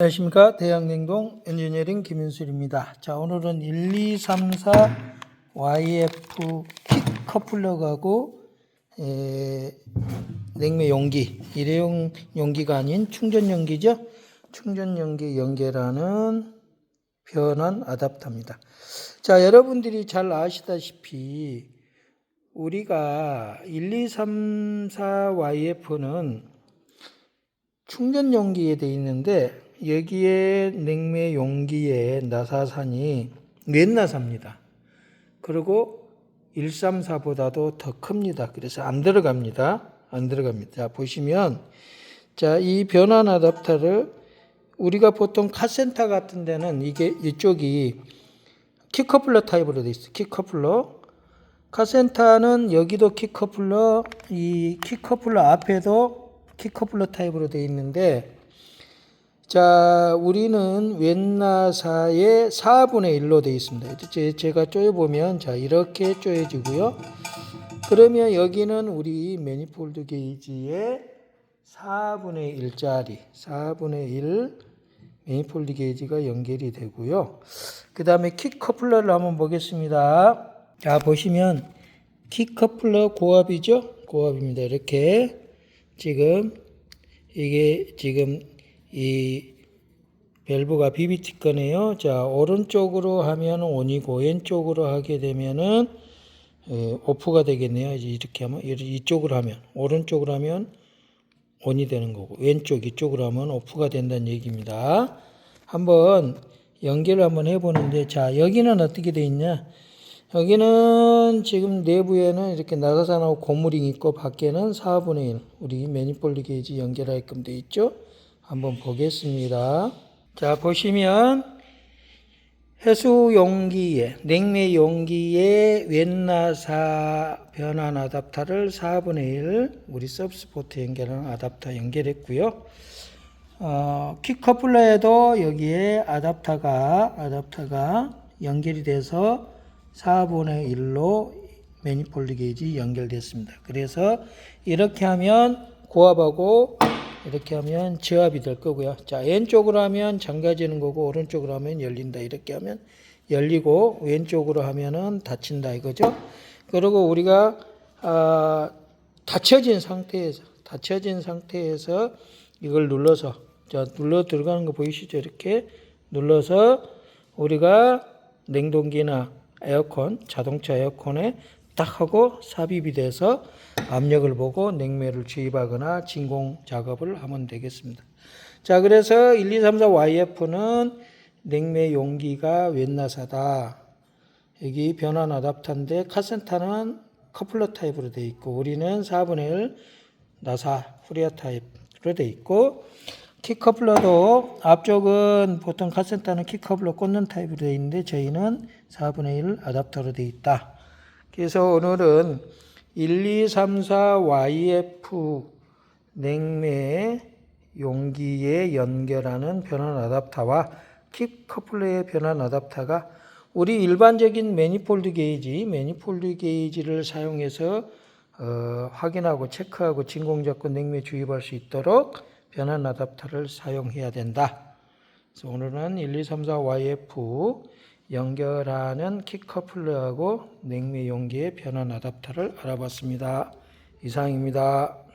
안녕하십니까 대양냉동 엔지니어링 김윤술입니다. 자 오늘은 1, 2, 3, 4 YF 킥 커플러하고 에, 냉매 용기 일회용 용기가 아닌 충전 용기죠. 충전 용기 연결하는 변환 아답터입니다. 자 여러분들이 잘 아시다시피 우리가 1, 2, 3, 4 YF는 충전 용기에 돼 있는데 여기에 냉매 용기에 나사산이 넷나사입니다. 그리고 134보다도 더 큽니다. 그래서 안 들어갑니다. 안 들어갑니다. 자, 보시면 자, 이 변환 아답터를 우리가 보통 카센터 같은 데는 이게 이쪽이 키커플러 타입으로 돼 있어요. 키커플러. 카센터는 여기도 키커플러, 이 키커플러 앞에도 키커플러 타입으로 돼 있는데 자, 우리는 웬나사의 4분의 1로 되어 있습니다. 제, 제가 쪼여보면, 자, 이렇게 쪼여지고요. 그러면 여기는 우리 매니폴드 게이지의 4분의 1짜리, 4분의 1 매니폴드 게이지가 연결이 되고요. 그 다음에 킥 커플러를 한번 보겠습니다. 자, 보시면 킥 커플러 고압이죠? 고압입니다. 이렇게 지금 이게 지금 이 밸브가 BBT 거네요. 자, 오른쪽으로 하면 온이고 왼쪽으로 하게 되면은 에, 오프가 되겠네요. 이제 이렇게 하면 이쪽으로 하면 오른쪽으로 하면 온이 되는 거고 왼쪽 이쪽으로 하면 오프가 된다는 얘기입니다. 한번 연결을 한번 해보는데 자 여기는 어떻게 돼 있냐? 여기는 지금 내부에는 이렇게 나사산하고 고무링 있고 밖에는 4분의 1 우리 매니폴드 게이지 연결하게끔 돼 있죠. 한번 보겠습니다. 자, 보시면 해수 용기에 냉매 용기에 웬나사 변환 아답터를 4분의 1 우리 서브스포트 연결하는 아답터 연결했고요. 어, 킥커플러에도 여기에 아답터가 아답터가 연결이 돼서 4분의 1로 매니폴드 게이지 연결됐습니다. 그래서 이렇게 하면 고압하고 이렇게 하면 저압이 될 거고요. 자, 왼쪽으로 하면 잠가지는 거고 오른쪽으로 하면 열린다. 이렇게 하면 열리고 왼쪽으로 하면은 닫힌다 이거죠. 그리고 우리가 아, 닫혀진 상태에서 닫혀진 상태에서 이걸 눌러서 자, 눌러 들어가는 거 보이시죠? 이렇게 눌러서 우리가 냉동기나 에어컨, 자동차 에어컨에 딱 하고 삽입이 돼서 압력을 보고 냉매를 주입하거나 진공 작업을 하면 되겠습니다. 자, 그래서 1, 2, 3, 4 YF는 냉매 용기가 웬나사다. 여기 변환 아답터인데 카센터는 커플러 타입으로 되어 있고 우리는 4분의 1 나사 후리아 타입으로 되어 있고 키커플러도 앞쪽은 보통 카센터는 키커플러 꽂는 타입으로 되어 있는데 저희는 4분의 1 아답터로 되어 있다. 그래서 오늘은 1, 2, 3, 4 YF 냉매 용기에 연결하는 변환 아답터와 킥 커플러의 변환 아답터가 우리 일반적인 매니폴드 게이지, 매니폴드 게이지를 사용해서 어, 확인하고 체크하고 진공 잡고 냉매 주입할 수 있도록 변환 아답터를 사용해야 된다. 그래서 오늘은 1, 2, 3, 4 YF 연결하는 킥커플러하고 냉매 용기의 변환 아답터를 알아봤습니다. 이상입니다.